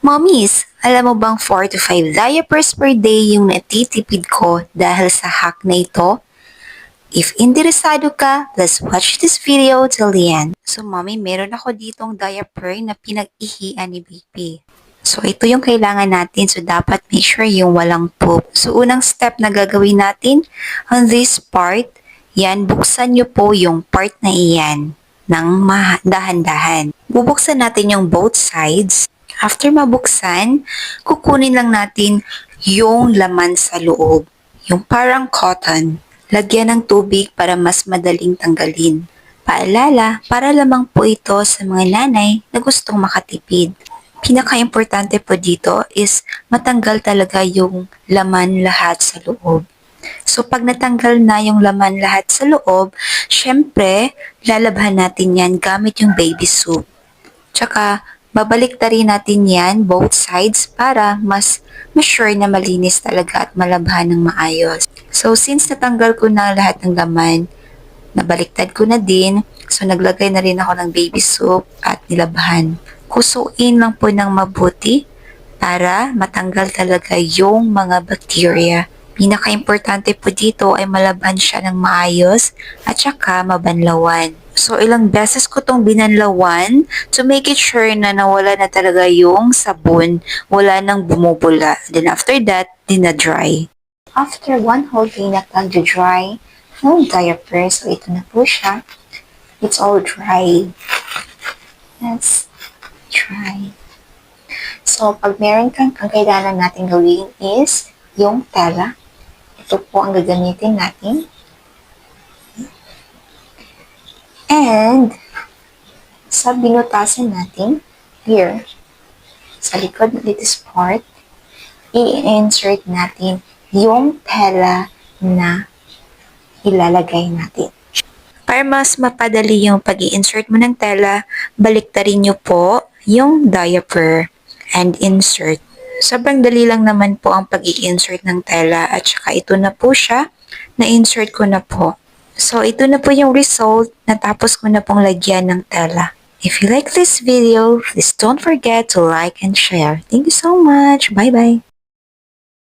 Mommies, alam mo bang 4 to 5 diapers per day yung natitipid ko dahil sa hack na ito? If interesado ka, let's watch this video till the end. So mommy, meron ako ditong diaper na pinag-ihian ni baby. So ito yung kailangan natin, so dapat make sure yung walang poop. So unang step na gagawin natin, on this part, yan, buksan nyo po yung part na iyan ng dahan-dahan. Bubuksan natin yung both sides. After mabuksan, kukunin lang natin yung laman sa loob. Yung parang cotton. Lagyan ng tubig para mas madaling tanggalin. Paalala, para lamang po ito sa mga nanay na gustong makatipid. Pinaka-importante po dito is matanggal talaga yung laman lahat sa loob. So, pag natanggal na yung laman lahat sa loob, syempre, lalabhan natin yan gamit yung baby soup. Tsaka, babalik rin natin yan, both sides, para mas ma-sure na malinis talaga at malabhan ng maayos. So, since natanggal ko na lahat ng laman, nabaliktad ko na din, so naglagay na rin ako ng baby soup at nilabhan. Kusuin lang po ng mabuti para matanggal talaga yung mga bacteria. Pinaka-importante po dito ay malaban siya ng maayos at saka mabanlawan. So, ilang beses ko tong binanlawan to make it sure na nawala na talaga yung sabon, wala nang bumubula. Then after that, dinadry. After one whole day na nag-dry, no diaper, so ito na po siya. It's all dry. Let's try. So, pag meron kang, ang kailangan natin gawin is yung tela. Ito po ang gagamitin natin. And, sa binutasan natin, here, sa likod ng this part, i-insert natin yung tela na ilalagay natin. Para mas mapadali yung pag insert mo ng tela, baliktarin nyo po yung diaper and insert. Sobrang dali lang naman po ang pag insert ng tela at saka ito na po siya, na-insert ko na po. So, ito na po yung result, natapos ko na pong lagyan ng tela. If you like this video, please don't forget to like and share. Thank you so much. Bye-bye.